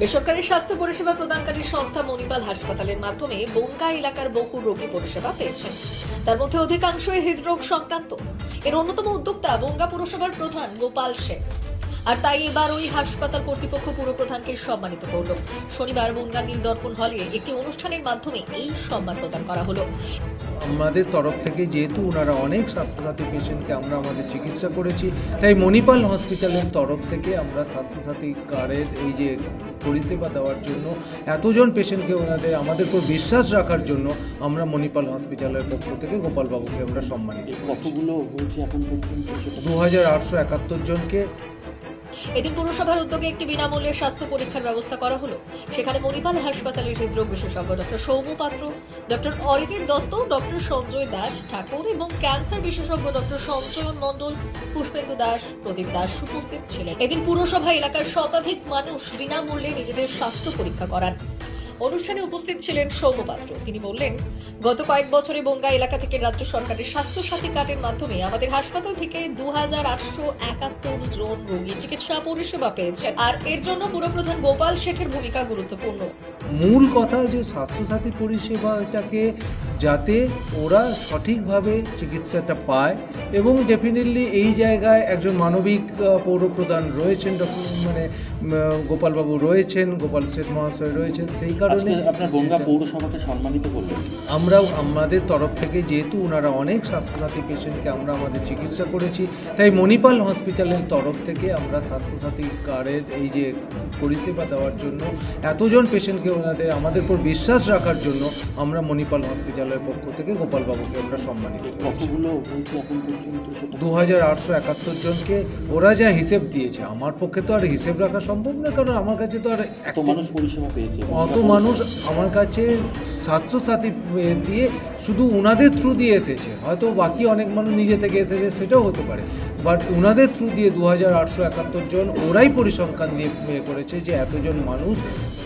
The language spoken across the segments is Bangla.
বেসরকারি স্বাস্থ্য পরিষেবা প্রদানকারী সংস্থা মণিপাল হাসপাতালের মাধ্যমে বনগা এলাকার বহু রোগী পরিষেবা পেয়েছেন। তার মধ্যে অধিকাংশই হৃদরোগ সংক্রান্ত। এর অন্যতম উদ্যোক্তা বনগা পুরসভার প্রধান গোপাল শেখ আর তাই এবার ওই হাসপাতাল কর্তৃপক্ষ পুরপ্রধানকে সম্মানিত করল। শনিবার বনগা নীল দর্পণ হলে একটি অনুষ্ঠানের মাধ্যমে এই সম্মান প্রদান করা হলো। আমাদের তরফ থেকে যেহেতু ওনারা অনেক স্বাস্থ্যসাথী পেশেন্টকে আমরা আমাদের চিকিৎসা করেছি তাই মণিপাল হসপিটালের তরফ থেকে আমরা স্বাস্থ্যসাথী কার্ডের এই যে পরিষেবা দেওয়ার জন্য এতজন পেশেন্টকে ওনাদের আমাদের উপর বিশ্বাস রাখার জন্য আমরা মণিপাল হসপিটালের পক্ষ থেকে গোপালবাবুকে আমরা সম্মানিত কতগুলো হয়েছে এখন দু হাজার আটশো একাত্তর জনকে এদিন পুরসভার উদ্যোগে একটি বিনামূল্যে স্বাস্থ্য পরীক্ষার ব্যবস্থা করা হলো। সেখানে মণিপাল হাসপাতালের হৃদরোগ বিশেষজ্ঞ doctor Soumya Patra, doctor Arijit Dutta, doctor Sanjay Das Thakur এবং ক্যান্সার বিশেষজ্ঞ ডক্টর সঞ্চয়ন মণ্ডল, পুষ্পেন্দু দাস, প্রদীপ দাস উপস্থিত ছিলেন। এদিন পুরসভা এলাকার শতাধিক মানুষ বিনামূল্যে নিজেদের স্বাস্থ্য পরীক্ষা করান। অনুষ্ঠানে উপস্থিত ছিলেন সৌম্য পাত্র। তিনি বললেন, গত কয়েক বছরে বনগা এলাকা থেকে রাজ্য সরকারের স্বাস্থ্য সাথী কার্ডের মাধ্যমে আমাদের হাসপাতাল থেকে দু হাজার আটশো একাত্তর জন রোগী চিকিৎসা পরিষেবা পেয়েছেন। আর এর জন্য পুরপ্রধান গোপাল শেঠের ভূমিকা গুরুত্বপূর্ণ। মূল কথা যে স্বাস্থ্যসাথী পরিষেবাটাকে যাতে ওরা সঠিকভাবে চিকিৎসাটা পায় এবং ডেফিনেটলি এই জায়গায় একজন মানবিক পৌরপ্রধান রয়েছেন ডক্টর মানে গোপালবাবু রয়েছেন গোপাল শেঠ মহাশয় রয়েছেন সেই কারণে আজকে আপনার বনগা পৌরসভাকে সম্মানিত করলেন। আমরাও আমাদের তরফ থেকে যেহেতু ওনারা অনেক স্বাস্থ্যসাথী পেশেন্টকে আমরা আমাদের চিকিৎসা করেছি তাই মণিপাল হসপিটালের তরফ থেকে আমরা স্বাস্থ্যসাথী কার্ডের এই যে পরিষেবা দেওয়ার জন্য এতজন পেশেন্টকে ওনাদের আমাদের উপর বিশ্বাস রাখার জন্য আমরা মণিপাল হসপিটালের পক্ষ থেকে গোপালবাবুকে আমরা সম্মানিত কতগুলো দু হাজার আটশো একাত্তর জনকে ওরা যা হিসেব দিয়েছে আমার পক্ষে তো আর হিসেব রাখা সম্ভব না কারণ আমার কাছে তো আর কত মানুষ পরিষেবা পেয়েছে। অত মানুষ আমার কাছে স্বাস্থ্যসাথী দিয়ে শুধু ওনাদের থ্রু দিয়ে এসেছে হয়তো বাকি অনেক মানুষ নিজে থেকে এসেছে সেটাও হতে পারে। বাট ওনাদের থ্রু দিয়ে দু হাজার আটশো একাত্তর জন ওরাই পরিসংখ্যান দিয়ে করেছে যে এতজন মানুষ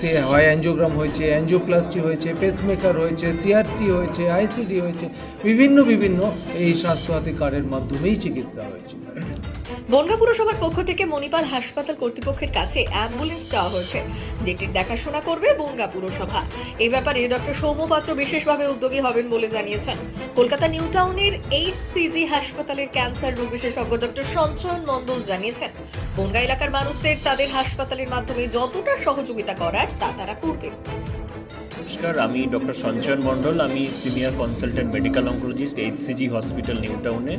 সে হয় অ্যাঞ্জিওগ্রাম হয়েছে অ্যাঞ্জিওপ্লাস্টি হয়েছে পেসমেকার হয়েছে সিআরটি হয়েছে আইসিডি হয়েছে, বিভিন্ন বিভিন্ন এই স্বাস্থ্যসাথী কার্ডের মাধ্যমেই চিকিৎসা হয়েছে। বনগা পুরসভার পক্ষ থেকে মণিপাল হাসপাতাল কর্তৃপক্ষের কাছে অ্যাম্বুলেন্স দেওয়া হয়েছে, যেটির দেখাশোনা করবে বনগা পুরসভা। এই ব্যাপারে ডক্টর সৌম্য পাত্র বিশেষভাবে উদ্যোগী হবেন বলে জানিয়েছেন। কলকাতা নিউ টাউনের এইচসিজি হাসপাতালের ক্যান্সার রোগ বিশেষজ্ঞ ডক্টর সঞ্চয়ন মণ্ডল জানিয়েছেন, বনগা এলাকার মানুষদের তাদের হাসপাতালের মাধ্যমে যতটা সহযোগিতা করার তা তারা করবে নমস্কার, আমি ডক্টর সঞ্চয়ন মণ্ডল, আমি senior consultant medical oncologist, HCG hospital, new টাউনে।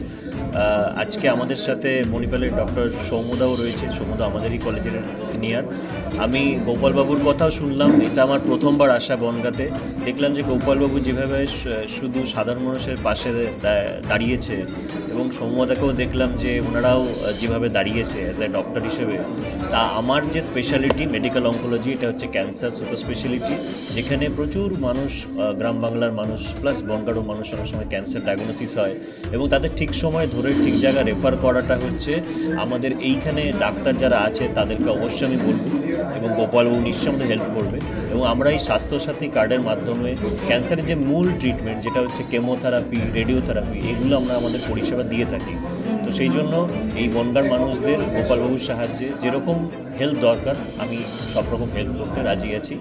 আজকে আমাদের সাথে মণিপালের ডক্টর সৌমদাও রয়েছে সৌমদা আমাদেরই কলেজের সিনিয়র। আমি গোপালবাবুর কথাও শুনলাম, এটা আমার প্রথমবার আসা বনগাতে। দেখলাম যে গোপালবাবু যেভাবে শুধু সাধারণ মানুষের পাশে দাঁড়িয়েছে, এবং সৌম্যদাকেও দেখলাম যে ওনারাও যেভাবে দাঁড়িয়েছে অ্যাজ এ ডক্টর হিসেবে। তা আমার যে স্পেশালিটি মেডিকেল অঙ্কোলজি এটা হচ্ছে ক্যান্সার সুপার স্পেশালিটি যেখানে প্রচুর মানুষ গ্রাম বাংলার মানুষ প্লাস বনগাড়ো মানুষ অনেক সময় ক্যান্সার ডায়াগনোসিস হয় এবং তাদের ঠিক সময় ধরে ঠিক জায়গায় রেফার করাটা হচ্ছে। আমাদের এইখানে ডাক্তার যারা আছে, তাদেরকে অবশ্যই আমি বলব এবং গোপালবাবু নিঃসন্দেহে হেল্প করবে এবং আমরা এই স্বাস্থ্যসাথী কার্ডের মাধ্যমে ক্যান্সারের যে মূল ট্রিটমেন্ট যেটা হচ্ছে কেমোথেরাপি রেডিওথেরাপি এগুলো আমরা আমাদের পরিষেবা দিয়ে থাকি। তো সেই জন্য এই বনগার মানুষদের, গোপালবাবুর সাহায্যে যেরকম হেল্প দরকার, আমি সব রকম হেল্প করতে রাজি আছি।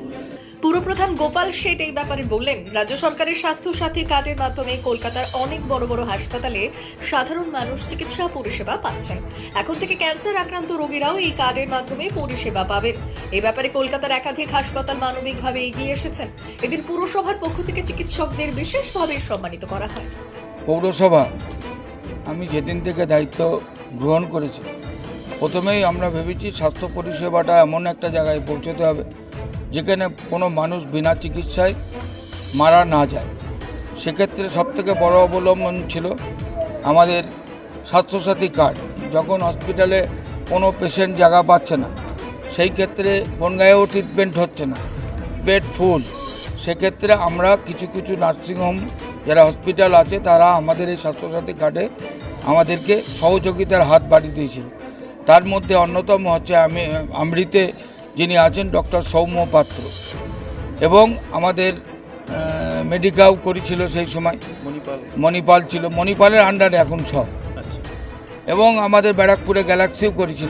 পুরপ্রধান গোপাল শেঠ এই ব্যাপারে বললেন, রাজ্য সরকারের স্বাস্থ্য সাথী কার্ডের মাধ্যমে কলকাতার অনেক বড় বড় হাসপাতালে সাধারণ মানুষ চিকিৎসা পরিষেবা পাচ্ছেন। এখন থেকে ক্যান্সার আক্রান্ত রোগীরাও এই কার্ডের মাধ্যমে পরিষেবা পাবেন। এই ব্যাপারে কলকাতার একাধিক হাসপাতাল মানবিকভাবে এগিয়ে এসেছেন। এদিন পুরসভার পক্ষ থেকে চিকিৎসকদের বিশেষভাবে সম্মানিত করা হয়। পৌরসভা, আমি যেদিন থেকে দায়িত্ব গ্রহণ করেছি, প্রথমেই আমরা ভেবেছি স্বাস্থ্য পরিষেবাটা এমন একটা জায়গায় পৌঁছতে হবে। যেখানে কোনো মানুষ বিনা চিকিৎসায় মারা না যায়। সেক্ষেত্রে সবথেকে বড় অবলম্বন ছিল আমাদের স্বাস্থ্যসাথী কার্ড। যখন হসপিটালে কোনো পেশেন্ট জায়গা পাচ্ছে না, সেই ক্ষেত্রে বনগাঁয়েও ট্রিটমেন্ট হচ্ছে না। Bed full. সেক্ষেত্রে আমরা কিছু কিছু নার্সিংহোম যারা হসপিটাল আছে, তারা আমাদের এই স্বাস্থ্যসাথী কার্ডে আমাদেরকে সহযোগিতার হাত বাড়িয়ে দিয়েছিল তার মধ্যে অন্যতম হচ্ছে আমি আমৃতে আছেন ডক্টর সৌম্য পাত্র। এবং আমাদের মেডিকাও করেছিল সেই সময়। মণিপাল। মণিপাল ছিল। মণিপালের আন্ডারে এখন সব। আচ্ছা। এবং আমাদের ব্যারাকপুরে গ্যালাক্সিও করেছিল।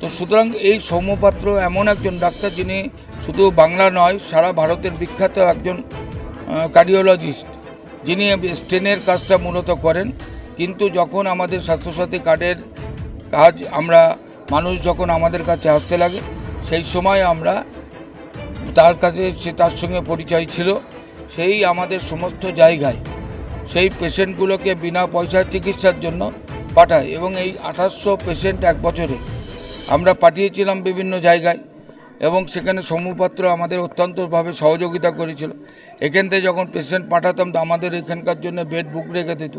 তো সুতরাং এই সৌম্যপাত্র এমন একজন ডাক্তার যিনি শুধু বাংলা নয় সারা ভারতের বিখ্যাত একজন কার্ডিওলজিস্ট যিনি স্টেনের কাজটা মূলত করেন। কিন্তু যখন আমাদের স্বাস্থ্যসাথী কার্ডের কাজ আমরা মানুষ যখন আমাদের কাছে আসতে লাগে সেই সময় আমরা তার কাছে সে তার সঙ্গে পরিচয় ছিল। সেই আমাদের সমস্ত জায়গায় সেই পেশেন্টগুলোকে বিনা পয়সার চিকিৎসার জন্য পাঠায় এবং এই আঠাশশো পেশেন্ট এক বছরে আমরা পাঠিয়েছিলাম বিভিন্ন জায়গায় এবং সেখানে সমুপাত্র আমাদের অত্যন্তভাবে সহযোগিতা করেছিল। এখান থেকে যখন পেশেন্ট পাঠাতাম তো আমাদের এখানকার জন্য বেড বুক রেখে দিত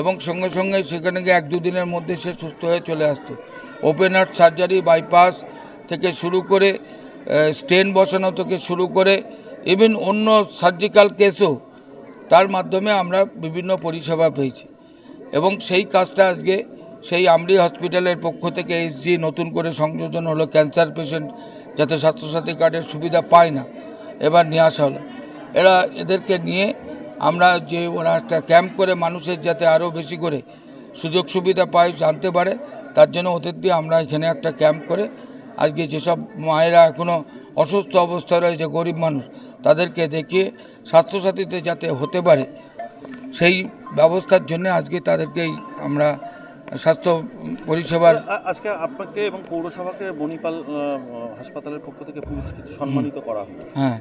এবং সঙ্গে সঙ্গে সেখানে গিয়ে এক দুদিনের মধ্যে সে সুস্থ হয়ে চলে আসতো। ওপেন হার্ট সার্জারি, বাইপাস থেকে শুরু করে স্টেন বসানো থেকে শুরু করে ইভেন অন্য সার্জিক্যাল কেসও তার মাধ্যমে আমরা বিভিন্ন পরিষেবা পেয়েছি। এবং সেই কাজটা আজকে সেই আমরি হসপিটালের পক্ষ থেকে এসজি নতুন করে সংযোজন হলো ক্যান্সার পেশেন্ট যাতে স্বাস্থ্যসাথী কার্ডের সুবিধা পায় না, এবার নিয়ে আসা হলো। এরা এদেরকে নিয়ে আমরা যে ওরা একটা ক্যাম্প করে মানুষের যাতে আরও বেশি করে সুযোগ সুবিধা পায়, জানতে পারে, তার জন্য ওদের দিয়ে আমরা এখানে একটা ক্যাম্প করে আজকে যেসব মায়েরা এখনও অসুস্থ অবস্থায় রয়েছে গরিব মানুষ তাদেরকে দেখিয়ে স্বাস্থ্যসাথীতে যাতে হতে পারে সেই ব্যবস্থার জন্য আজকে তাদেরকেই আমরা স্বাস্থ্য পরিষেবার আজকে আপনাকে এবং পৌরসভাকে বনিপাল হাসপাতালের পক্ষ থেকে পুরস্কৃত সম্মানিত করা হ্যাঁ।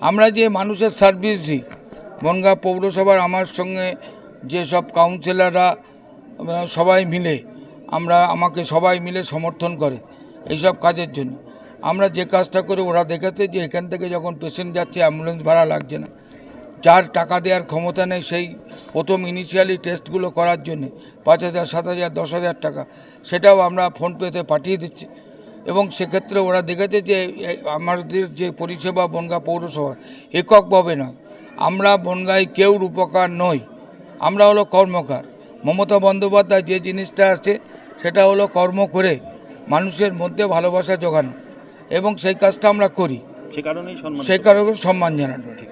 আমরা যে মানুষের সার্ভিস দিই বনগাঁ পৌরসভার আমার সঙ্গে যে সব কাউন্সিলররা সবাই মিলে আমরা আমাকে সবাই মিলে সমর্থন করে। এইসব কাজের জন্য। আমরা যে কাজটা করে, ওরা দেখেছে যে এখান থেকে যখন পেশেন্ট যাচ্ছে অ্যাম্বুলেন্স ভাড়া লাগছে না। যার টাকা দেওয়ার ক্ষমতা নেই, সেই প্রথম ইনিশিয়ালি টেস্টগুলো করার জন্য পাঁচ হাজার, সাত হাজার, দশ হাজার টাকা, সেটাও আমরা ফোনপেতে পাঠিয়ে দিচ্ছি। এবং সেক্ষেত্রে ওরা দেখেছে যে আমাদের যে পরিষেবা বনগাঁ পৌরসভা এককভাবে নয়। আমরা বনগাঁয় কেউ রূপকার নই। আমরা হলো কর্মকার। মমতা বন্দ্যোপাধ্যায় যে জিনিসটা আছে, সেটা হলো কর্ম করে মানুষের মধ্যে ভালোবাসা জোগানো এবং সেই কাজটা আমরা করি। সে সেই কারণে সম্মান জানানো ঠিক।